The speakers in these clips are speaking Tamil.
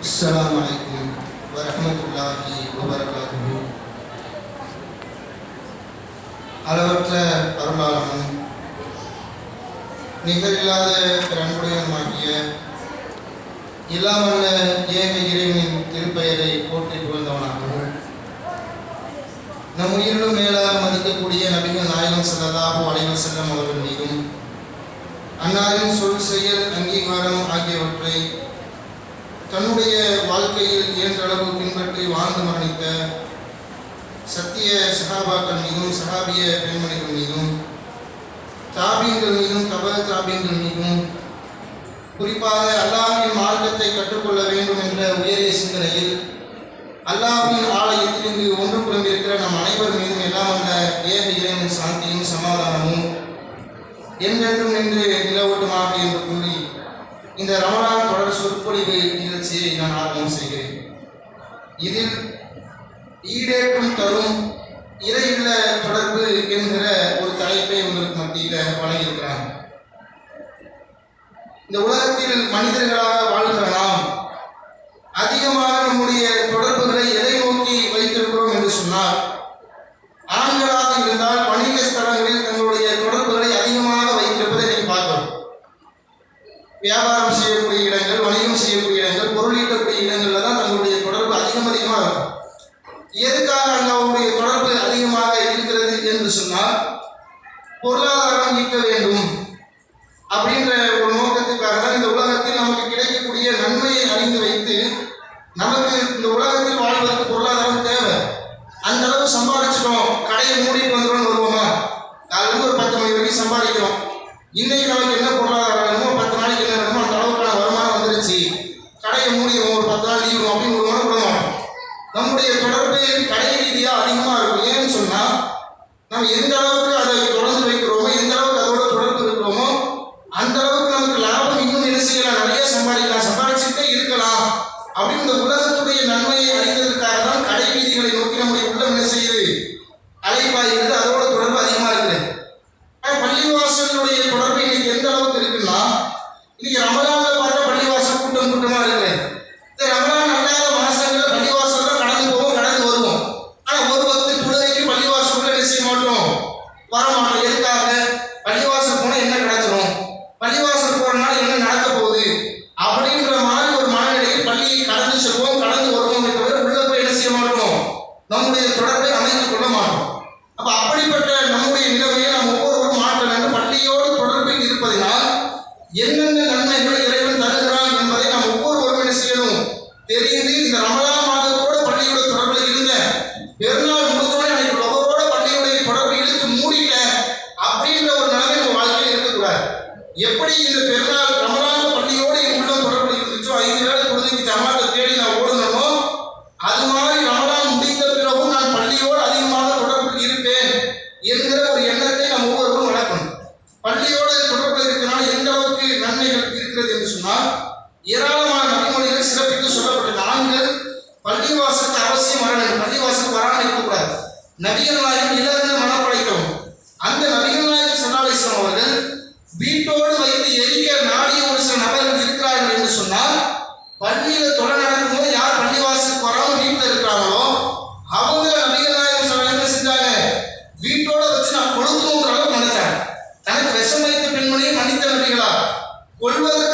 السلام عليكم ورحمة الله وبركاته. அளவற்ற பரமாளமும் நிகரில்லாத அன்புடையமாகிய இல்லாமல் ஏக இறைவனின் திருப்பெயரை போற்றி புகழ்ந்தவனாகவும் நம் உயிரிலும் மேலாக மதிக்கக்கூடிய நபிகள் நாயகம் செல்லதாக அலைவர் செல்லும் அவர்கள் மீதும் அன்னாரின் சொல் செயல் அங்கீகாரம் ஆகியவற்றை தன்னுடைய வாழ்க்கையில் இயன்றளவு பின்பற்றி வாழ்ந்து மரணித்த சத்திய சகாபாக்கள் மீதும் சகாபிய பெண்மணிகள் மீதும் தாபியங்கள் மீதும் கப தாபியங்கள் மீதும் குறிப்பாக அல்லாஹின் மார்க்கத்தை கற்றுக்கொள்ள வேண்டும் என்ற உயரிய சிந்தனையில் அல்லாஹின் ஆலயத்தில் இங்கு ஒன்று புறம்பிருக்கிற நம் அனைவர் மீதும் எல்லாம் வந்த ஏக இறைவன் சாந்தியும் சமாதானமும் என்றென்றும் நின்று நிலவட்டுமாக என்று கூறி இந்த ரமணான் பாடல் சொற்பொழிவு நிகழ்ச்சியை நான் ஆரம்பம் செய்கிறேன். இதில் ஈடேற்றம் தரும் இறையுள்ள தொடர்பு என்கிற ஒரு தலைப்பை உங்களுக்கு மத்தியில் வழங்கியிருக்கிறாங்க. இந்த உலகத்தில் மனிதர்களாக வாழ்கிறலாம் அதிகமாக 你他妈的！எப்படி இந்த பெருநாள் பள்ளியில தொலை நடக்கும்போது யார் பள்ளிவாசலுக்கு வராம வீட்டில் இருக்கிறாங்களோ அவங்க நபிகளாயம் சில என்ன செஞ்சாங்க? வீட்டோட வச்சு நான் கொளுத்துங்கிற அளவுக்கு நினைச்சாங்க தனக்கு விஷம் வைத்த பெண்மணியை மன்னித்த நபிகளா கொள்வதற்கு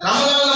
రమణాల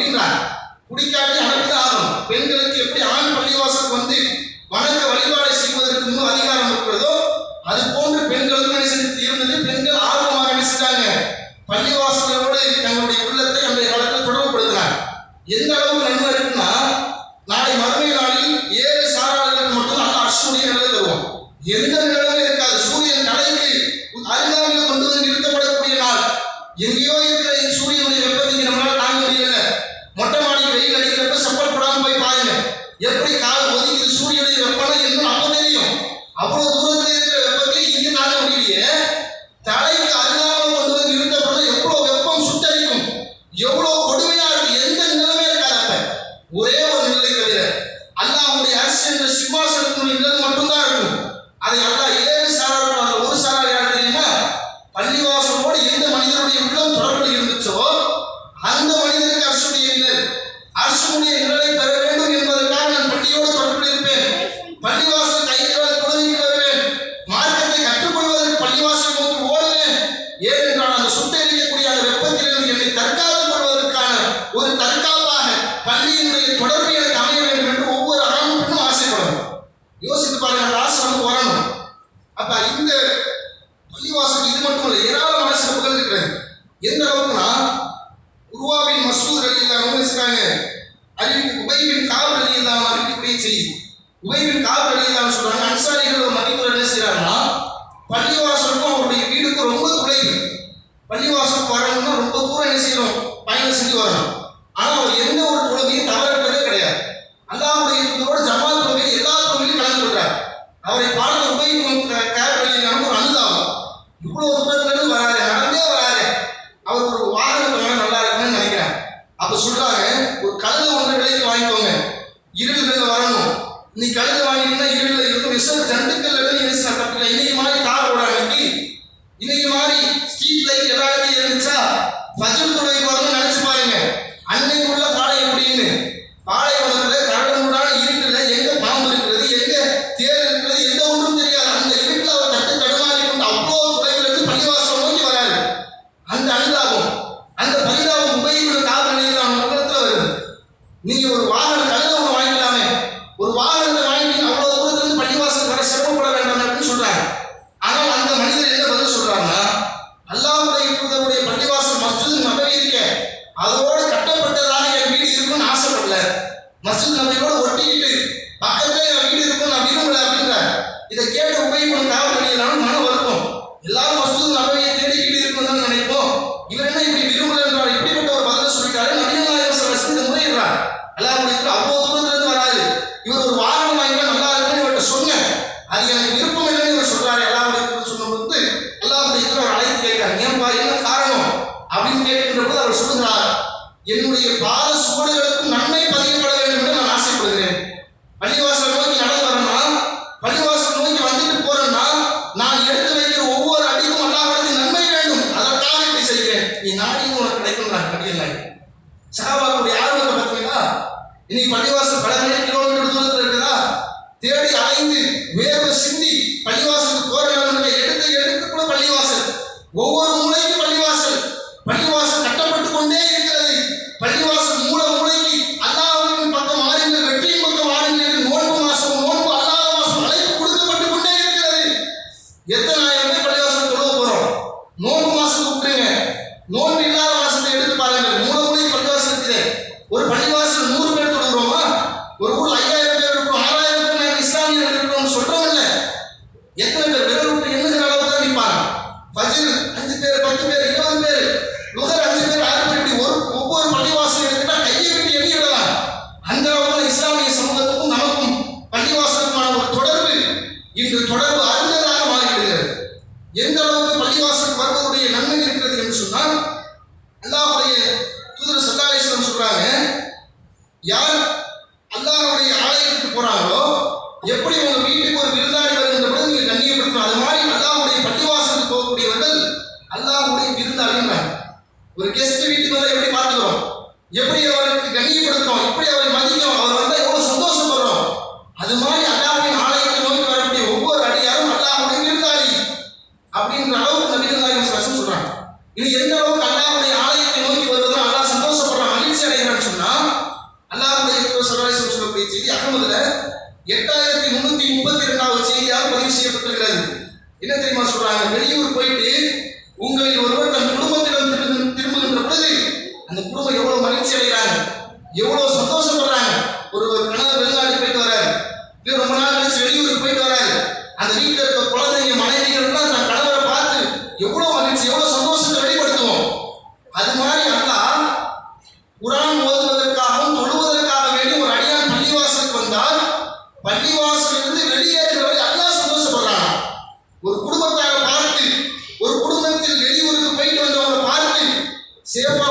அப்படின்றாங்க. குடிக்காட்டி ஆனால் 阿不，阿不。வரணும் ஆனா அவர் எந்த ஒரு தொழுகையும் தவறவே கிடையாது. அல்லாவுடைய யுத்தத்தோடு ஜமாத் தொழுகை எல்லா தொழுகையும் கலந்து கொள்றார் அவரை பார்த்து உபயோகம் கேரளியில் நமக்கு ஒரு அனுதாபம். இவ்வளோ தூரத்துல இருந்து வராரு நடந்தே வராரு அவர் ஒரு வாகனத்துல நல்லா இருக்கும்னு நினைக்கிறார். அப்போ சொல்றாரு எந்த அளவுக்கு பள்ளிவாசலுக்கு வருவதுடைய நன்மை இருக்கிறது என்று சொன்னால் அல்லாஹுடைய தூதர் சத்தாலேஸ்வரன் சொல்றாங்க யார் செய்தி அகமதுல எட்டாயிரத்தி முன்னூத்தி முப்பத்தி இரண்டாவது செய்தியாக பதிவு செய்யப்பட்டிருக்கிறது. என்ன தெரியுமா சொல்றாங்க? வெளியூர் போயிட்டு உங்களில் ஒருவர் தன் குடும்பத்திடம் திரும்புகின்ற பொழுது அந்த குடும்பம் எவ்வளவு மகிழ்ச்சி அடைகிறாங்க? எவ்வளவு சந்தோஷப்படுறாங்க? ஒரு கணவர் வெளிநாடு போயிட்டு வர்றாரு. ரொம்ப நாள் கழிச்சு வெளியூருக்கு போயிட்டு வர்றாரு. அந்த See, Sino po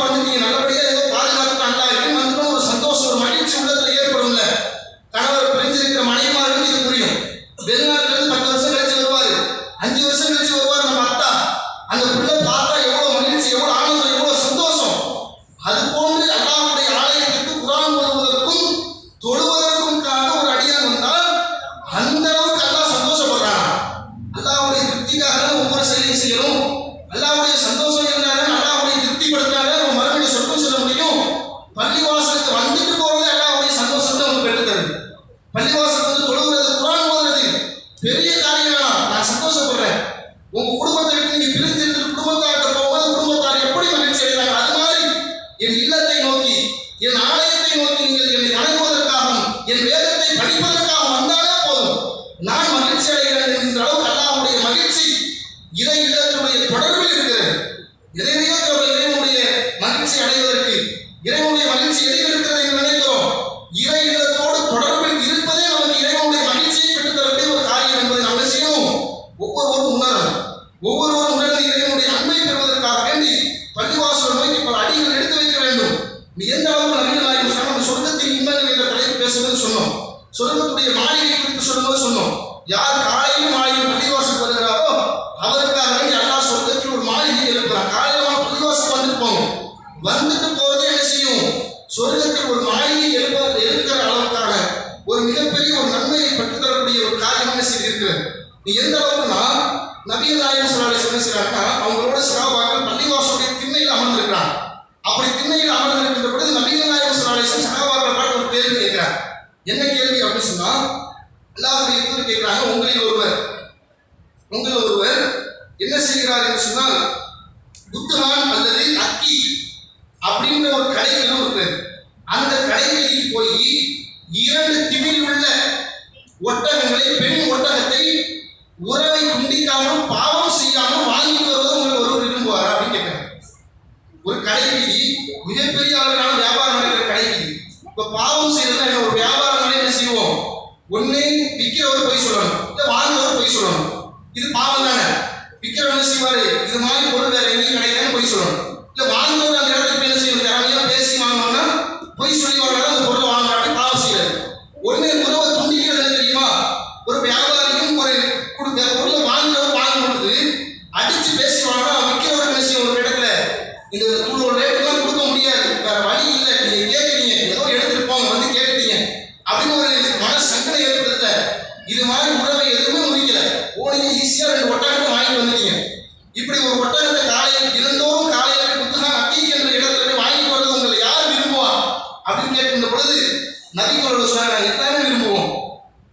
என்ன கேள்வி அப்படின்னு சொன்னா அல்லாவுடைய தூதர் கேட்கிறாங்க உங்களில் ஒருவர். உங்கள் ஒருவர் என்ன செய்கிறார் என்று சொன்னால் புத்துகான் அல்லது அக்கி அப்படின்ற ஒரு கடைகளும் இருக்கிறது அந்த கடைகளுக்கு போய் இரண்டு திமிழ் உள்ள ஒட்டகங்களை பெண் ஒட்டகத்தை உறவை குண்டிக்காமல் பாவம் செய்யாமல் வாங்கிட்டு வருவது உங்கள் ஒருவர் விரும்புவார் அப்படின்னு கேட்கிறாங்க. ஒரு கடைவீதி மிகப்பெரிய அளவிலான வியாபாரம் நடக்கிற கடைவீதி இப்போ பாவம் செய்யறது ஒண்ணு விற்கிறவர் போய் சொல்லணும். இல்ல வாங்குறவர் பொய் சொல்லணும். இது பாவம் தானே? விற்கிறவன செய்வாரு. இது மாதிரி பொருள் வேற எங்கேயும் கிடையாதுன்னு போய் சொல்லணும்.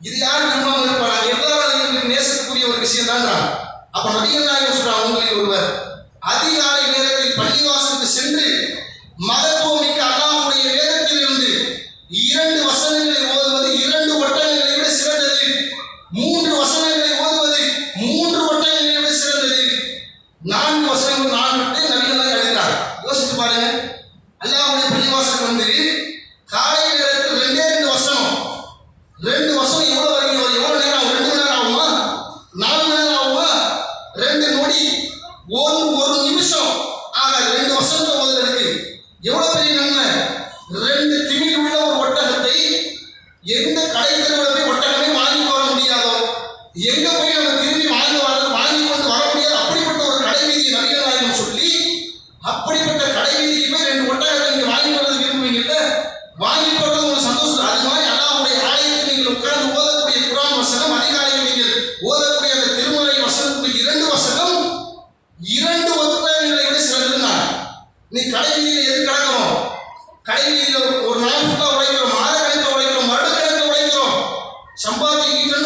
இது யார் விரும்பாம இருப்பாங்க? எவ்வளவு நேசக்கூடிய ஒரு விஷயம் தான் அப்ப நபிகள் நாயகம் சொல்றாங்க உங்களில் ஒருவர். அதிகாலை நேரத்தில் பள்ளிவாசலுக்கு சென்று மத எவ்வளவு சம்பாதிக்கின்ற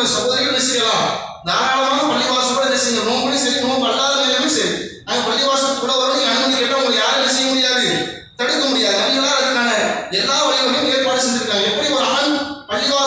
உள்ள சகோதரிகள் செய்யலாம். தாராளமாக பள்ளிவாசப்பட என்ன செய்யணும் நோம்புலையும் சரி நோம்பு அல்லாத நிலையுமே சரி. நாங்கள் பள்ளிவாசல் கூட வரணும் அனுமதி கேட்டால் உங்களை யாரும் என்ன செய்ய முடியாது? தடுக்க முடியாது. நபிகளாக இருக்காங்க. எல்லா வழிகளையும் ஏற்பாடு செஞ்சுருக்காங்க. எப்படி ஒரு ஆண் பள்ளிவாசல்